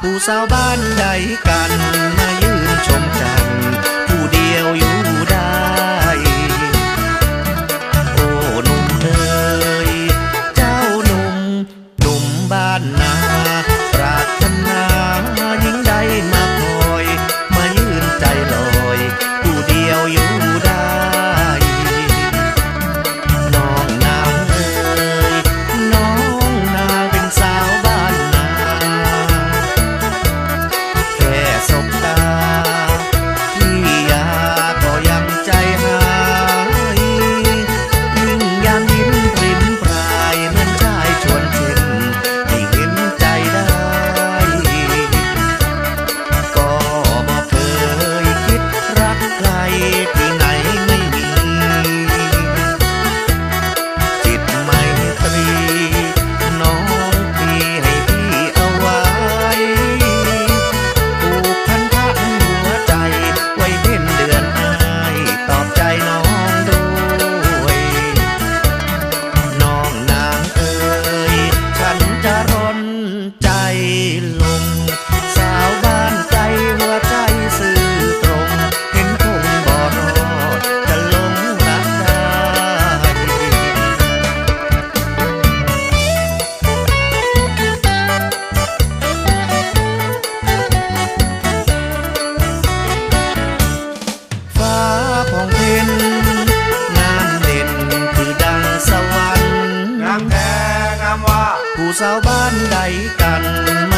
ผู้สาวบ้านใดกันมายืนชมกันผู้เดียวอยู่ได้ โอ้หนุ่มเอ๋ยเจ้าหนุ่มหนุ่มบ้านนา ลง สาวบ้านใจหัวใจซื่อตรง เห็นคงบ่รอดจะลงรักได้ ฟ้าผ่องเพ็ญงามเด่นคือดังสวรรค์ งามแท้งามว่า ผู้สาวบ้านใดกันมา